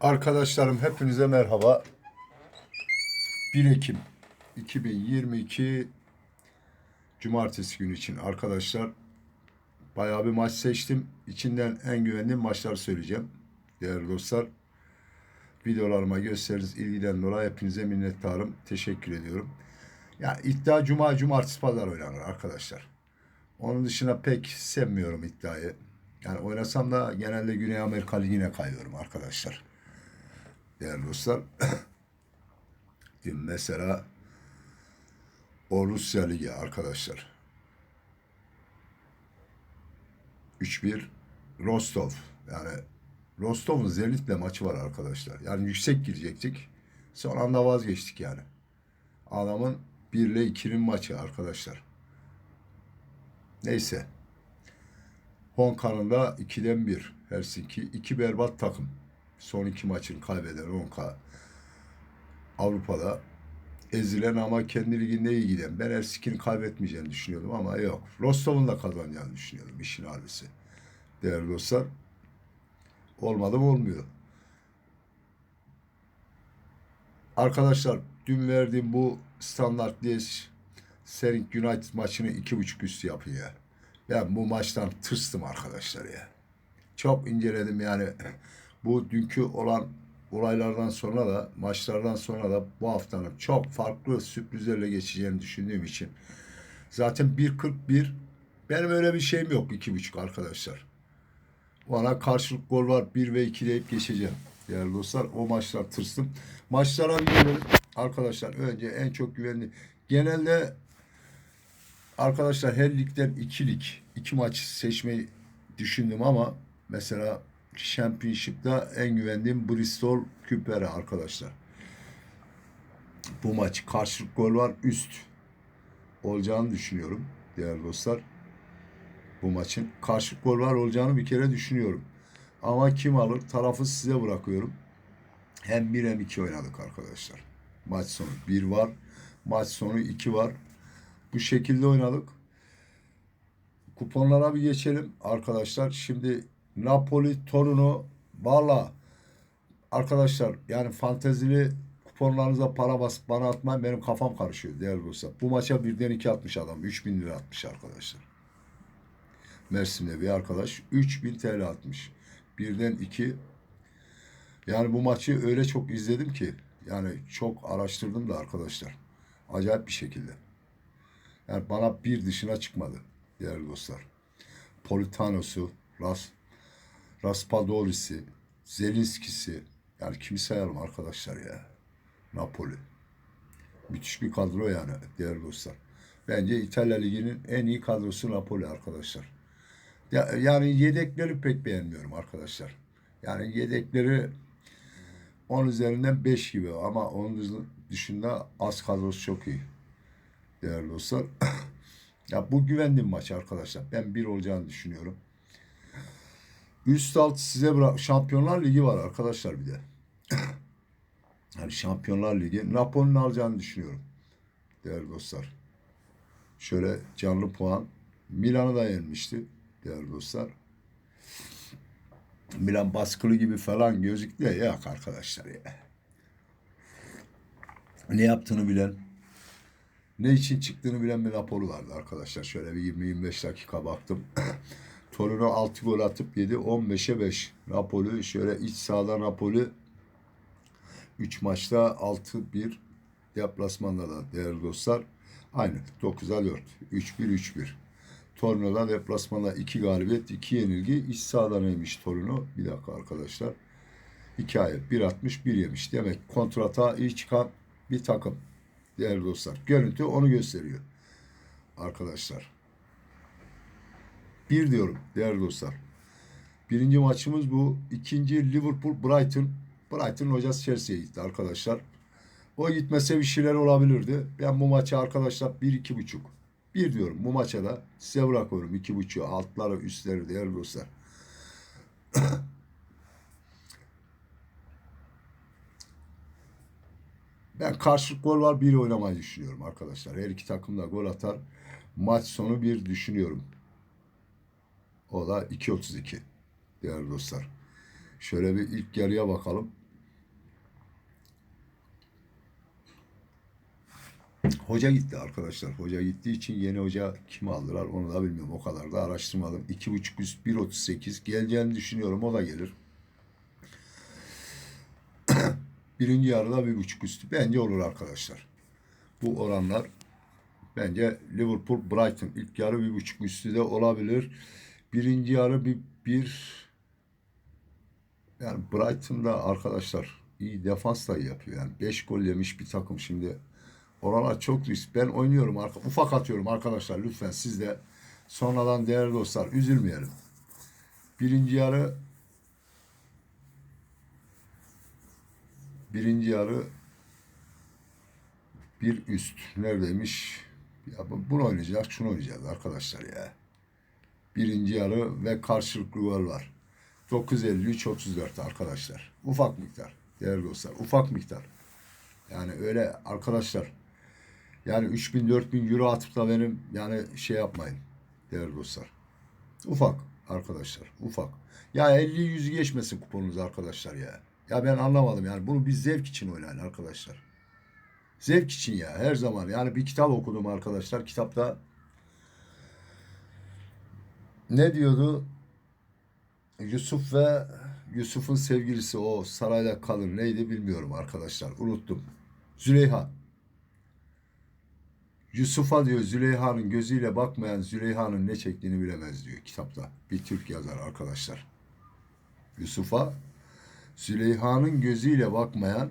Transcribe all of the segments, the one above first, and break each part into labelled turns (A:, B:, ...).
A: Arkadaşlarım hepinize merhaba. 1 Ekim 2022 Cumartesi günü için arkadaşlar bayağı bir maç seçtim. İçinden en güvendiğim maçları söyleyeceğim. Değerli dostlar. Videolarıma gösteriniz ilgiden dolayı hepinize minnettarım. Teşekkür ediyorum. Ya iddia cuma, cumartesi, pazar oynanır arkadaşlar. Onun dışında pek sevmiyorum iddiayı. Yani oynasam da genelde Güney Amerika Ligi'ne kayıyorum arkadaşlar değerli dostlar. Dün mesela o Rusya Ligi arkadaşlar. 3-1 Rostov. Yani Rostov'un Zenit'le maçı var arkadaşlar. Yani yüksek girecektik. Son anda vazgeçtik yani. Adamın 1 ile 2'nin maçı arkadaşlar. Neyse. Honka'nın da 2'den 1. Helsinki. 2 berbat takım son iki maçını kaybeden Ronka Avrupa'da ezilen ama kendi liginde iyi giden. Ben Ersik'in kaybetmeyeceğini düşünüyordum ama yok. Rostov'un da kazanacağını düşünüyordum işin harbisi. Değerli dostlar. Olmadı mı olmuyor. Arkadaşlar dün verdiğim bu standart Liège Sering United maçını iki buçuk üstü yapın ya. Ben bu maçtan tırstım arkadaşlar ya. Çok inceledim yani bu dünkü olan olaylardan sonra da maçlardan sonra da bu haftanın çok farklı sürprizlerle geçeceğini düşündüğüm için zaten 1.41 benim öyle bir şeyim yok 2.5 arkadaşlar. Bana karşılık gol var 1 ve 2 deyip geçeceğim. Değerli dostlar o maçlar tırstım. Maçlara gelelim. Arkadaşlar önce en çok güvenli genelde arkadaşlar her ligden 2 lig 2 maç seçmeyi düşündüm ama mesela Championship'ta en güvendiğim Bristol Küpere arkadaşlar. Bu maç karşılık gol var üst olacağını düşünüyorum değerli dostlar. Bu maçın karşılık gol var olacağını bir kere düşünüyorum. Ama kim alır tarafı size bırakıyorum. Hem bir hem iki oynadık arkadaşlar. Maç sonu bir var. Maç sonu iki var. Bu şekilde oynadık. Kuponlara bir geçelim arkadaşlar. Şimdi Napoli, Torino, valla arkadaşlar yani fantezili kuponlarınıza para basıp bana atmayın benim kafam karışıyor değerli dostlar. Bu maça birden iki atmış adam. 3000 lira atmış arkadaşlar. Mersin'de bir arkadaş 3000 TL atmış. Birden iki. Yani bu maçı öyle çok izledim ki yani çok araştırdım da arkadaşlar. Acayip bir şekilde. Yani bana bir dışına çıkmadı değerli dostlar. Politanos'u, Ras, Raspadori'si, Zelinski'si yani kimi sayalım arkadaşlar ya. Napoli. Müthiş bir kadro yani değerli dostlar. Bence İtalya Ligi'nin en iyi kadrosu Napoli arkadaşlar. Ya, yani yedekleri pek beğenmiyorum arkadaşlar. Yani yedekleri 10 üzerinden 5 gibi ama onun dışında az kadrosu çok iyi. Değerli dostlar. ya bu güvendiğim maç arkadaşlar. Ben bir olacağını düşünüyorum. Üst alt size bırak. Şampiyonlar Ligi var arkadaşlar bir de. yani Şampiyonlar Ligi. Napoli'nin alacağını düşünüyorum. Değerli dostlar. Şöyle canlı puan. Milan'ı da yenmişti. Değerli dostlar. Milan baskılı gibi falan gözüktü ya. Arkadaşlar ya. Ne yaptığını bilen, ne için çıktığını bilen bir Napoli vardı arkadaşlar. Şöyle bir 20-25 dakika baktım. Torino 6 gol atıp yedi. 15'e 5. Napoli şöyle iç sahada Napoli 3 maçta 6-1 deplasmanda da değerli dostlar. Aynı 9'a 4. 3-1-3-1. Torino'da deplasmanda 2 galibiyet, 2 yenilgi. İç sahada neymiş Torino? Bir dakika arkadaşlar. Hikaye 1.60 1 yemiş. Demek kontrata iyi çıkan bir takım. Değerli dostlar. Görüntü onu gösteriyor. Arkadaşlar. Bir diyorum değerli dostlar. Birinci maçımız bu. İkinci Liverpool Brighton. Brighton hocası Chelsea'ye gitti arkadaşlar. O gitmese bir şeyler olabilirdi. Ben bu maçı arkadaşlar bir iki buçuk. Bir diyorum bu maça da size bırakıyorum iki buçuğu altları üstleri değerli dostlar. ben karşılık gol var bir oynamayı düşünüyorum arkadaşlar. Her iki takım da gol atar. Maç sonu bir düşünüyorum. O da 2.32 değerli dostlar. Şöyle bir ilk yarıya bakalım. Hoca gitti arkadaşlar. Hoca gittiği için yeni hoca kimi aldılar onu da bilmiyorum. O kadar da araştırmadım. 2.5 üst 1.38 geleceğini düşünüyorum. O da gelir. Birinci yarıda bir buçuk üstü. Bence olur arkadaşlar. Bu oranlar bence Liverpool Brighton ilk yarı bir buçuk üstü de olabilir. Birinci yarı bir, bir yani Brighton'da arkadaşlar iyi defans da yapıyor. Yani 5 gol yemiş bir takım şimdi. Oralar çok risk. Ben oynuyorum. Ufak atıyorum arkadaşlar. Lütfen siz de sonradan değerli dostlar üzülmeyelim. Birinci yarı birinci yarı bir üst. Neredeymiş? Ya bu- bunu oynayacağız. Şunu oynayacağız arkadaşlar ya. Birinci yarı ve karşılıklı gol var. 953-34 arkadaşlar. Ufak miktar. Değerli dostlar. Ufak miktar. Yani öyle arkadaşlar. Yani 3000 4000 euro atıp da benim yani şey yapmayın. Değerli dostlar. Ufak arkadaşlar. Ufak. Ya 50 100 geçmesin kuponunuz arkadaşlar ya. Ya ben anlamadım yani bunu bir zevk için oynayın arkadaşlar. Zevk için ya her zaman. Yani bir kitap okudum arkadaşlar. Kitapta ne diyordu? Yusuf ve Yusuf'un sevgilisi o sarayda kalır neydi bilmiyorum arkadaşlar. Unuttum. Züleyha. Yusuf'a diyor Züleyha'nın gözüyle bakmayan Züleyha'nın ne çektiğini bilemez diyor kitapta. Bir Türk yazar arkadaşlar. Yusuf'a Züleyha'nın gözüyle bakmayan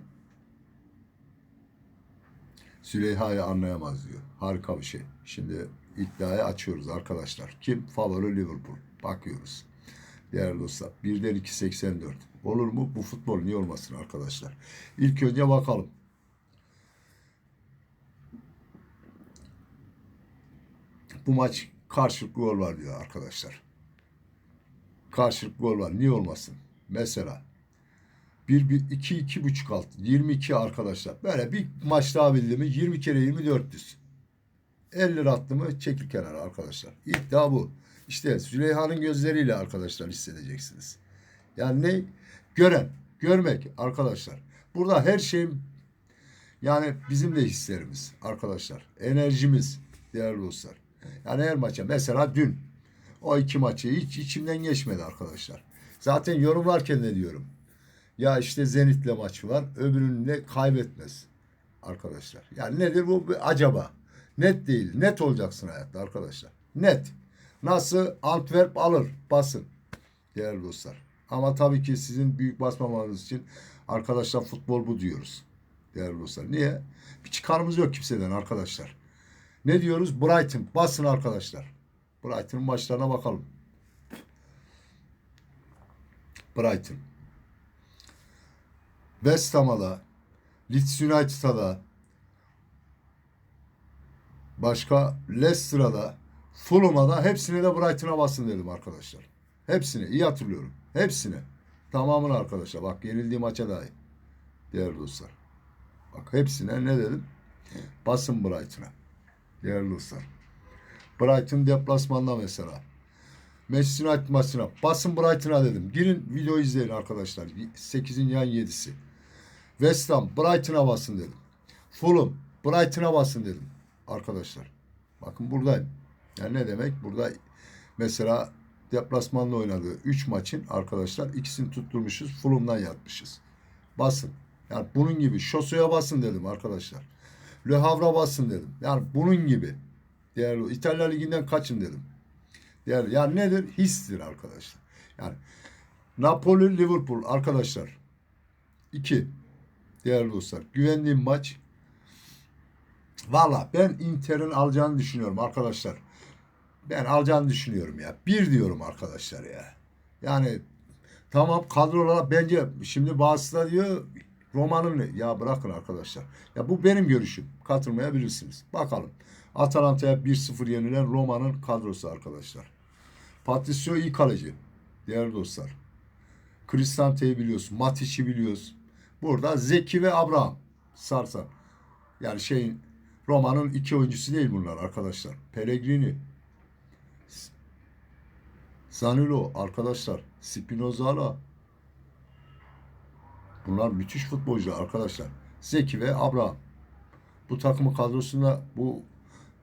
A: Züleyha'yı anlayamaz diyor. Harika bir şey. Şimdi iddiayı açıyoruz arkadaşlar. Kim? Favori Liverpool. Bakıyoruz. Değerli dostlar. 1'den 2.84. Olur mu? Bu futbol niye olmasın arkadaşlar? İlk önce bakalım. Bu maç karşılıklı gol var diyor arkadaşlar. Karşılıklı gol var. Niye olmasın? Mesela 1 1 2 2 buçuk alt 22 arkadaşlar. Böyle bir maç daha bildi mi 20 kere 20 400. 50 lira attı mı çekil kenara arkadaşlar. İddia bu. İşte Züleyha'nın gözleriyle arkadaşlar hissedeceksiniz. Yani ne? Gören, görmek arkadaşlar. Burada her şeyin yani bizim de hislerimiz arkadaşlar. Enerjimiz değerli dostlar. Yani her maça mesela dün o iki maçı hiç içimden geçmedi arkadaşlar. Zaten yorumlarken de diyorum. Ya işte Zenit'le maçı var. Öbürünle kaybetmez arkadaşlar. Yani nedir bu? Acaba. Net değil. Net olacaksın hayatta arkadaşlar. Net. Nasıl? Antwerp alır. Basın. Değerli dostlar. Ama tabii ki sizin büyük basmamanız için arkadaşlar futbol bu diyoruz. Değerli dostlar. Niye? Bir çıkarımız yok kimseden arkadaşlar. Ne diyoruz? Brighton. Basın arkadaşlar. Brighton'ın maçlarına bakalım. Brighton. West Ham'a da, Leeds United'a da, başka Leicester'a Fulham'a da hepsine de Brighton'a basın dedim arkadaşlar. Hepsine. iyi hatırlıyorum. Hepsine. Tamamını arkadaşlar. Bak yenildiği maça dahi. Değerli dostlar. Bak hepsine ne dedim? Basın Brighton'a. Değerli dostlar. Brighton deplasmanda mesela. Manchester United maçına basın Brighton'a dedim. Girin video izleyin arkadaşlar. 8'in yan 7'si. West Ham Brighton'a basın dedim. Fulham Brighton'a basın dedim. Arkadaşlar. Bakın buradayım. Yani ne demek? Burada mesela deplasmanla oynadığı 3 maçın arkadaşlar ikisini tutturmuşuz. Fulham'dan yatmışız. Basın. Yani bunun gibi Şoso'ya basın dedim arkadaşlar. Le Havre'a basın dedim. Yani bunun gibi. Değerli İtalya Ligi'nden kaçın dedim. Değerli. Yani nedir? Histir arkadaşlar. Yani Napoli Liverpool arkadaşlar. 2. Değerli dostlar. Güvendiğim maç. Valla ben Inter'in alacağını düşünüyorum arkadaşlar. Ben alacağını düşünüyorum ya. Bir diyorum arkadaşlar ya. Yani tamam kadrolara bence şimdi bazısı da diyor Roma'nın ya bırakın arkadaşlar. Ya bu benim görüşüm. Katılmayabilirsiniz. Bakalım. Atalanta'ya 1-0 yenilen Roma'nın kadrosu arkadaşlar. Patricio iyi kaleci. Değerli dostlar. Kristante'yi biliyoruz. Matic'i biliyoruz. Burada Zeki ve Abraham. Sarsan. Yani şeyin Roma'nın iki oyuncusu değil bunlar arkadaşlar. Pellegrini. Zanilo arkadaşlar. Spinozala. Bunlar müthiş futbolcular arkadaşlar. Zeki ve Abraham. bu takımın kadrosunda bu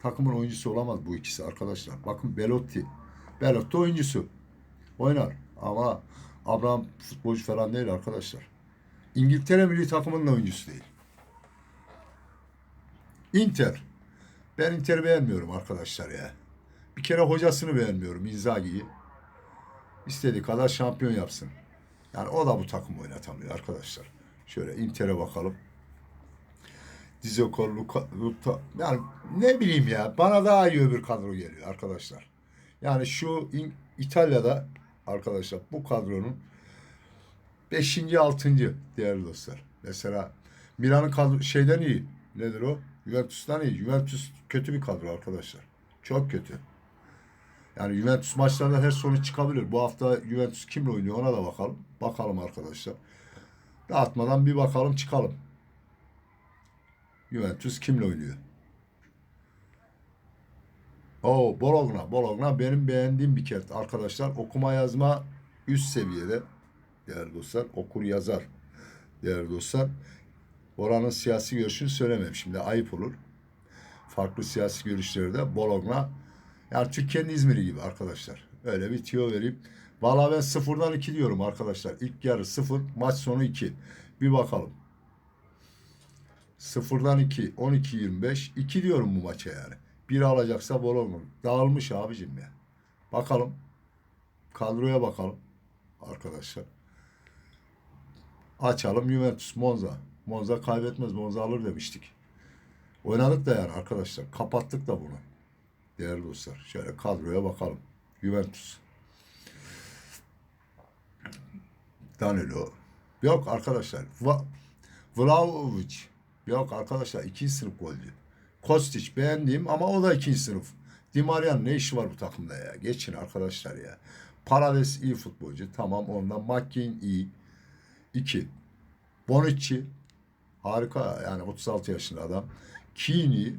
A: takımın oyuncusu olamaz bu ikisi arkadaşlar. Bakın Belotti. Belotti oyuncusu. Oynar. Ama Abraham futbolcu falan değil arkadaşlar. İngiltere milli takımının oyuncusu değil. Inter. Ben Inter'i beğenmiyorum arkadaşlar ya. Bir kere hocasını beğenmiyorum Inzaghi'yi. İstediği kadar şampiyon yapsın. Yani o da bu takım oynatamıyor arkadaşlar. Şöyle Inter'e bakalım. Dizeko, Luka, Luka, yani ne bileyim ya bana daha iyi öbür kadro geliyor arkadaşlar. Yani şu İng- İtalya'da arkadaşlar bu kadronun 5. 6. değerli dostlar. Mesela Milan'ın kadro şeyden iyi. Nedir o? Juventus'tan iyi. Juventus kötü bir kadro arkadaşlar. Çok kötü. Yani Juventus maçlarında her sonuç çıkabilir. Bu hafta Juventus kimle oynuyor ona da bakalım. Bakalım arkadaşlar. Dağıtmadan bir bakalım çıkalım. Juventus kimle oynuyor? Oo Bologna. Bologna benim beğendiğim bir kent arkadaşlar. Okuma yazma üst seviyede. Değerli dostlar. Okur yazar. Değerli dostlar. Oranın siyasi görüşünü söylemem. Şimdi ayıp olur. Farklı siyasi görüşleri de Bologna. Yani Türkiye'nin İzmir'i gibi arkadaşlar. Öyle bir tüyo vereyim. Valla ben sıfırdan iki diyorum arkadaşlar. İlk yarı sıfır, maç sonu iki. Bir bakalım. Sıfırdan iki, 12-25. 2 diyorum bu maça yani. Bir alacaksa Bologna. Dağılmış abicim ya. Bakalım. Kadroya bakalım. Arkadaşlar. Açalım Juventus Monza. Monza kaybetmez. Monza alır demiştik. Oynadık da yani arkadaşlar. Kapattık da bunu. Değerli dostlar. Şöyle kadroya bakalım. Juventus. Danilo. Yok arkadaşlar. Va Vlahovic. Yok arkadaşlar. ikinci sınıf golcü. Kostic beğendiğim ama o da ikinci sınıf. Di Maria'nın ne işi var bu takımda ya? Geçin arkadaşlar ya. Parades iyi futbolcu. Tamam ondan. McKean iyi. İki. Bonucci. Harika yani 36 yaşında adam. Keane.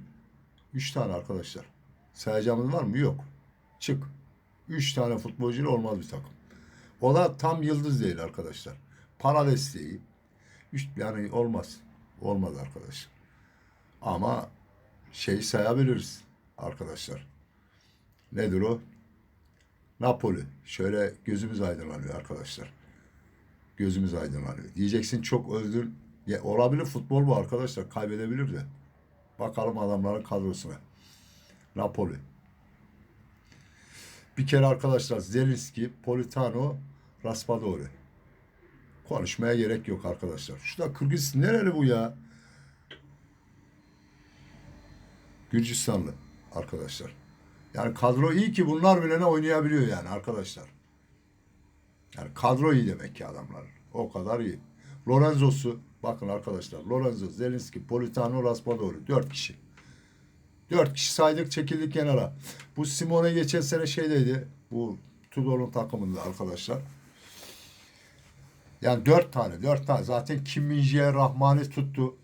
A: Üç tane arkadaşlar. Sayacağımız var mı? Yok. Çık. Üç tane futbolcuyla olmaz bir takım. O da tam yıldız değil arkadaşlar. Para desteği. Üç, yani olmaz. Olmaz arkadaşlar. Ama şey sayabiliriz arkadaşlar. Nedir o? Napoli. Şöyle gözümüz aydınlanıyor arkadaşlar. Gözümüz aydınlanıyor. Diyeceksin çok öldür. Ya, olabilir futbol bu arkadaşlar. Kaybedebilir de. Bakalım adamların kadrosuna. Napoli. Bir kere arkadaşlar Zelinski, Politano, Raspadori. Konuşmaya gerek yok arkadaşlar. Şurada Kırgızistan nereli bu ya? Gürcistanlı arkadaşlar. Yani kadro iyi ki bunlar bile ne oynayabiliyor yani arkadaşlar. Yani kadro iyi demek ki adamlar. O kadar iyi. Lorenzo'su bakın arkadaşlar. Lorenzo, Zelinski, Politano, Raspadori. Dört kişi. Dört kişi saydık çekildik kenara. Bu Simone geçen sene şeydeydi. Bu Tudor'un takımında arkadaşlar. Yani dört tane, dört tane. Zaten Kim Min-jae Rahmani tuttu.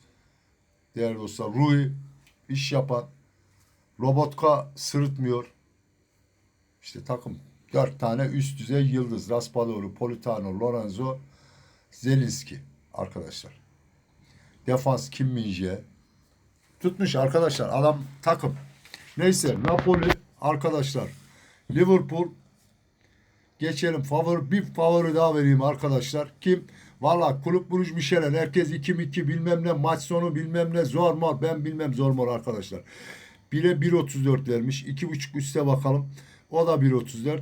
A: Değerli dostlar. Rui iş yapan. Robotka sırıtmıyor. İşte takım. Dört tane üst düzey yıldız. Raspadori, Politano, Lorenzo, Zelinski arkadaşlar. Defans Kim Min-jae. Tutmuş arkadaşlar. Adam takım. Neyse Napoli arkadaşlar. Liverpool geçelim. Favori bir favori daha vereyim arkadaşlar. Kim? Valla kulüp Bruges Michelin. Herkes 2-2 bilmem ne maç sonu bilmem ne zor mor. Ben bilmem zor mor arkadaşlar. 1'e 1.34 vermiş. 2.5 üste bakalım. O da 1.34.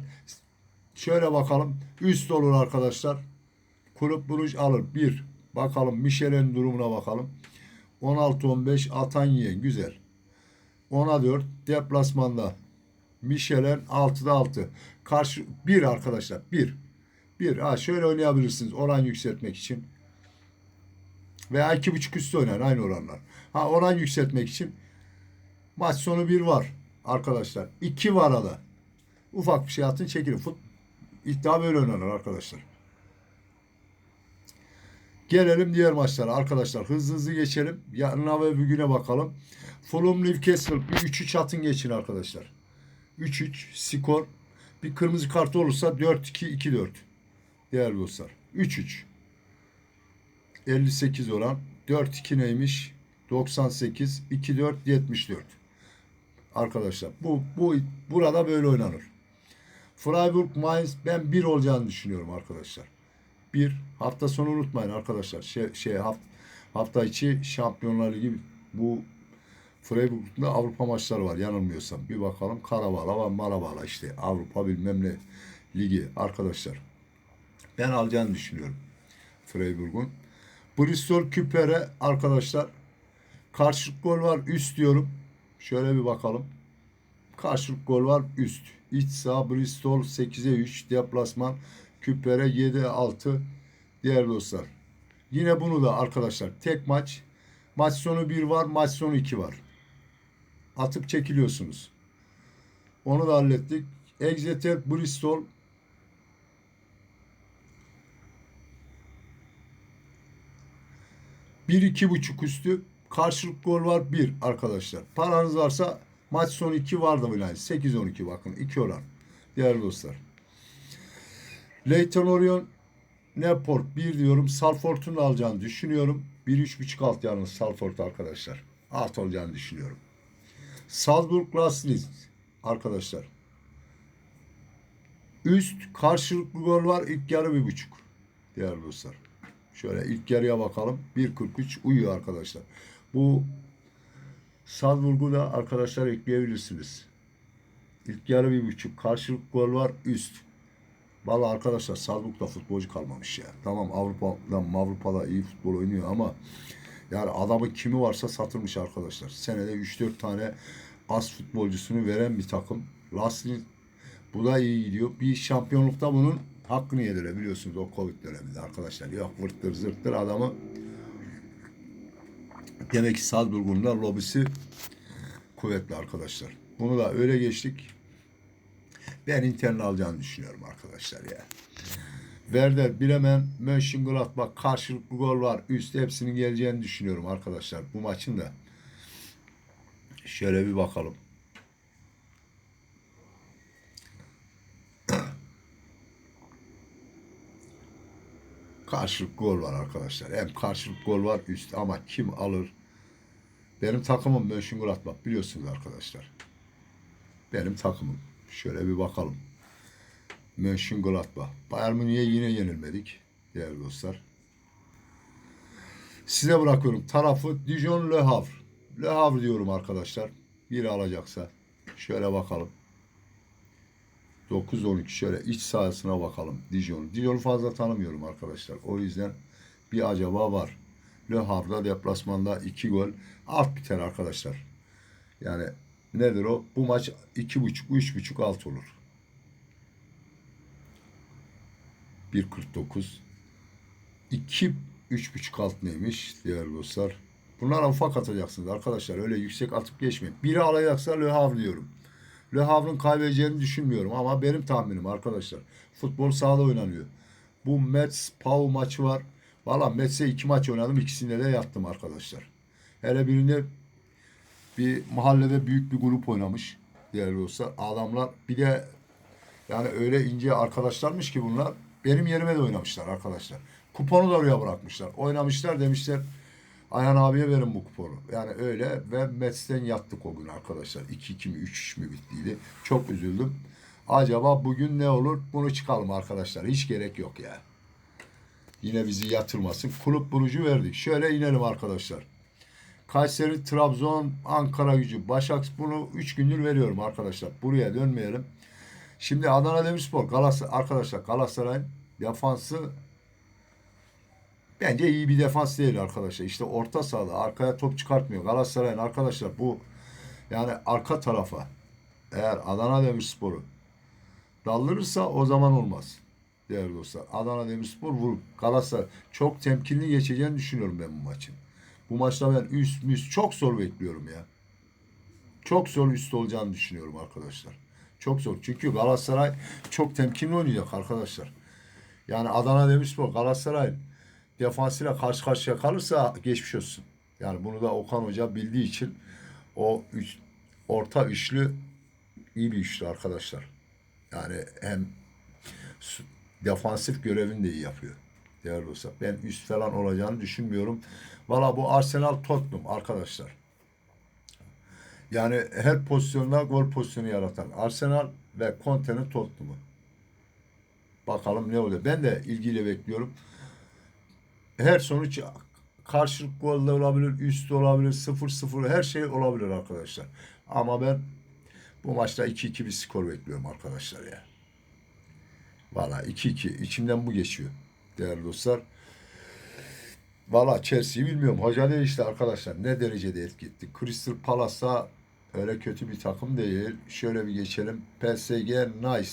A: Şöyle bakalım. Üst olur arkadaşlar. Kulüp Bruges alır. 1. Bakalım Michelin durumuna bakalım. 16-15 atan yiyen güzel. 10'a 4 deplasmanda. Michelin 6'da 6. Karşı 1 arkadaşlar 1. 1. Ha şöyle oynayabilirsiniz oran yükseltmek için. Veya 2.5 üstü oynayın aynı oranlar. Ha oran yükseltmek için maç sonu 1 var arkadaşlar. 2 var arada. Ufak bir şey atın çekilin. Fut, iddia böyle oynanır arkadaşlar. Gelelim diğer maçlara arkadaşlar. Hızlı hızlı geçelim. Yarına ve bugüne bakalım. Fulham Newcastle bir 3-3 atın geçin arkadaşlar. 3-3 skor. Bir kırmızı kart olursa 4-2-2-4. Değerli dostlar. 3-3. 58 oran. 4-2 neymiş? 98 24 74. Arkadaşlar bu bu burada böyle oynanır. Freiburg Mainz ben bir olacağını düşünüyorum arkadaşlar. Bir hafta sonu unutmayın arkadaşlar. Şey, şey hafta, hafta içi Şampiyonlar Ligi bu Freiburg'da Avrupa maçları var yanılmıyorsam. Bir bakalım Karabağla ve Marabağla işte Avrupa bilmem ne ligi arkadaşlar. Ben alacağını düşünüyorum Freiburg'un. Bristol Küper'e arkadaşlar karşılık gol var üst diyorum. Şöyle bir bakalım. Karşılık gol var üst. İç sağ Bristol 8'e 3 deplasman Küper'e 7'e 6 diğer dostlar. Yine bunu da arkadaşlar tek maç maç sonu 1 var maç sonu 2 var. Atıp çekiliyorsunuz. Onu da hallettik. Exeter Bristol Bir iki buçuk üstü karşılık gol var bir arkadaşlar. Paranız varsa maç sonu iki vardı mı yani 8-12 bakın iki oran. Değerli dostlar. Leyton Orion Newport bir diyorum. Salford'un alacağını düşünüyorum. Bir üç buçuk alt yalnız Salford arkadaşlar. Alt olacağını düşünüyorum. Salzburg Glasgow arkadaşlar. Üst karşılıklı gol var. ilk yarı bir buçuk. Değerli dostlar. Şöyle ilk yarıya bakalım. 1.43 uyuyor arkadaşlar. Bu Salzburg'u da arkadaşlar ekleyebilirsiniz. İlk yarı bir buçuk. Karşılık gol var üst. Valla arkadaşlar Salzburg'da futbolcu kalmamış ya. Tamam Avrupa'da Avrupa'da iyi futbol oynuyor ama yani adamın kimi varsa satılmış arkadaşlar. Senede 3-4 tane az futbolcusunu veren bir takım. Lasli bu da iyi gidiyor. Bir şampiyonlukta bunun hakkını yediler biliyorsunuz o Covid döneminde arkadaşlar. Yok vırttır zırttır adamı demek ki Salzburg'un da lobisi kuvvetli arkadaşlar. Bunu da öyle geçtik. Ben Inter'in alacağını düşünüyorum arkadaşlar ya. Werder, Bremen, Mönchengladbach karşılıklı gol var. Üst hepsinin geleceğini düşünüyorum arkadaşlar bu maçın da. Şöyle bir bakalım. Karşılık gol var arkadaşlar. Hem karşılık gol var üst ama kim alır? Benim takımım Mönchengladbach biliyorsunuz arkadaşlar. Benim takımım. Şöyle bir bakalım. Mönchengladbach. Bayern Münih'e yine yenilmedik değerli dostlar. Size bırakıyorum. Tarafı Dijon Le Havre. Le Havre diyorum arkadaşlar. Biri alacaksa. Şöyle bakalım. 9-12 şöyle iç sahasına bakalım Dijon. Dijon'u fazla tanımıyorum arkadaşlar. O yüzden bir acaba var. Le Havre'da deplasmanda 2 gol alt biter arkadaşlar. Yani nedir o? Bu maç 2.5 3.5 alt olur. 1.49 2 3.5 alt neymiş değerli dostlar. Bunlara ufak atacaksınız arkadaşlar. Öyle yüksek atıp geçmeyin. Biri alacaksa Le Havre diyorum. Le Havre'ın kaybedeceğini düşünmüyorum ama benim tahminim arkadaşlar. Futbol sahada oynanıyor. Bu Mets Pau maçı var. Valla Mets'e iki maç oynadım. ikisinde de yattım arkadaşlar. Hele birinde bir mahallede büyük bir grup oynamış. Değerli dostlar. Adamlar bir de yani öyle ince arkadaşlarmış ki bunlar. Benim yerime de oynamışlar arkadaşlar. Kuponu da oraya bırakmışlar. Oynamışlar demişler Ayhan abiye verin bu kuponu. Yani öyle ve Mets'ten yattık o gün arkadaşlar. 2-2 mi 3-3 mü bittiydi. Çok üzüldüm. Acaba bugün ne olur? Bunu çıkalım arkadaşlar. Hiç gerek yok ya. Yine bizi yatırmasın. Kulüp burucu verdik. Şöyle inelim arkadaşlar. Kayseri, Trabzon, Ankara gücü, Başak bunu 3 gündür veriyorum arkadaşlar. Buraya dönmeyelim. Şimdi Adana Demirspor, Galatasaray, arkadaşlar Galatasaray'ın defansı Bence iyi bir defans değil arkadaşlar. İşte orta sahada arkaya top çıkartmıyor. Galatasaray'ın arkadaşlar bu yani arka tarafa eğer Adana Demirspor'u daldırırsa o zaman olmaz. Değerli dostlar. Adana Demirspor vurup Galatasaray çok temkinli geçeceğini düşünüyorum ben bu maçın. Bu maçta ben üst müst çok zor bekliyorum ya. Çok zor üst olacağını düşünüyorum arkadaşlar. Çok zor. Çünkü Galatasaray çok temkinli oynayacak arkadaşlar. Yani Adana Demirspor Galatasaray'ın defansıyla karşı karşıya kalırsa geçmiş olsun. Yani bunu da Okan Hoca bildiği için o üç, orta üçlü iyi bir üçlü arkadaşlar. Yani hem defansif görevini de iyi yapıyor. Değerli dostlar. Ben üst falan olacağını düşünmüyorum. Valla bu Arsenal Tottenham arkadaşlar. Yani her pozisyonda gol pozisyonu yaratan Arsenal ve Conte'nin Tottenham'ı. Bakalım ne oluyor. Ben de ilgiyle bekliyorum. Her sonuç karşılık gol olabilir, üst olabilir, 0-0 her şey olabilir arkadaşlar. Ama ben bu maçta 2-2 bir skor bekliyorum arkadaşlar ya. Valla 2-2 içimden bu geçiyor değerli dostlar. Valla Chelsea'yi bilmiyorum. Hoca değil işte arkadaşlar. Ne derecede etki etti. Crystal Palace'a öyle kötü bir takım değil. Şöyle bir geçelim. PSG nice.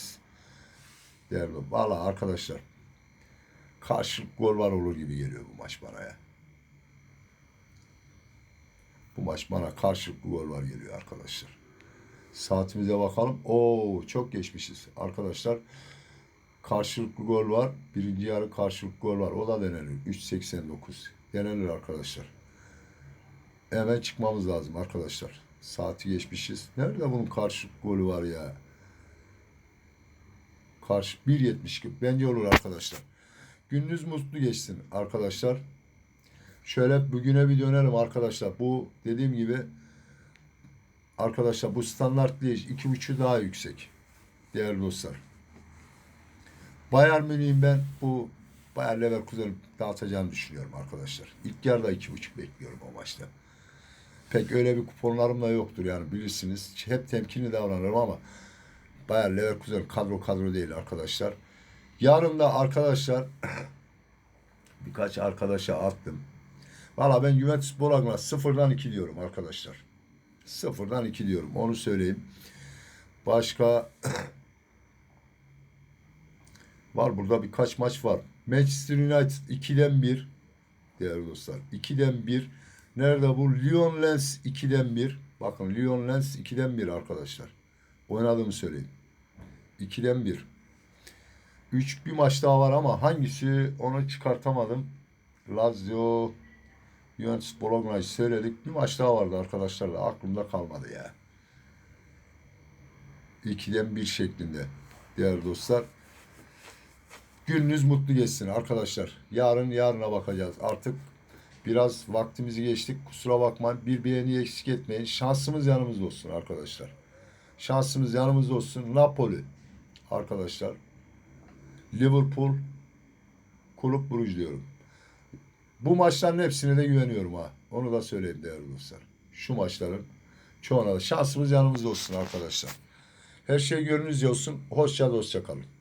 A: Değerli. Valla arkadaşlar. Karşılık gol var olur gibi geliyor bu maç bana ya. Bu maç bana karşılıklı gol var geliyor arkadaşlar. Saatimize bakalım. Oo çok geçmişiz arkadaşlar. Karşılıklı gol var. Birinci yarı karşılıklı gol var. O da denenir. 3.89. Denenir arkadaşlar. Hemen çıkmamız lazım arkadaşlar. Saati geçmişiz. Nerede bunun karşılıklı golü var ya? Karşı 1.72. Bence olur arkadaşlar. Gününüz mutlu geçsin arkadaşlar. Şöyle bugüne bir dönelim arkadaşlar. Bu dediğim gibi arkadaşlar bu standart değil. iki buçuk daha yüksek. Değerli dostlar. Bayern Münih'in ben bu Bayer Leverkusen'i dağıtacağını düşünüyorum arkadaşlar. İlk yarıda iki buçuk bekliyorum o maçta. Pek öyle bir kuponlarım da yoktur yani bilirsiniz. Hep temkinli davranırım ama Bayer Leverkusen kadro kadro değil arkadaşlar. Yarın da arkadaşlar birkaç arkadaşa attım. Valla ben Juventus Bologna sıfırdan iki diyorum arkadaşlar. Sıfırdan iki diyorum onu söyleyeyim. Başka var burada birkaç maç var. Manchester United 2'den 1 değerli dostlar. 2'den 1. Nerede bu? Lyon Lens 2'den 1. Bakın Lyon Lens 2'den 1 arkadaşlar. Oynadığımı söyleyeyim. 2'den 1. 3 bir maç daha var ama hangisi onu çıkartamadım. Lazio Juventus Bologna'yı söyledik. Bir maç daha vardı arkadaşlar da aklımda kalmadı ya. 2'den 1 şeklinde. Değerli dostlar. Gününüz mutlu geçsin arkadaşlar. Yarın yarına bakacağız. Artık biraz vaktimizi geçtik. Kusura bakmayın. Bir beğeni eksik etmeyin. Şansımız yanımızda olsun arkadaşlar. Şansımız yanımızda olsun. Napoli arkadaşlar. Liverpool Kulüp Bruges diyorum. Bu maçların hepsine de güveniyorum ha. Onu da söyleyeyim değerli dostlar. Şu maçların çoğuna da şansımız yanımızda olsun arkadaşlar. Her şey gönlünüzce olsun. Hoşça dostça kalın.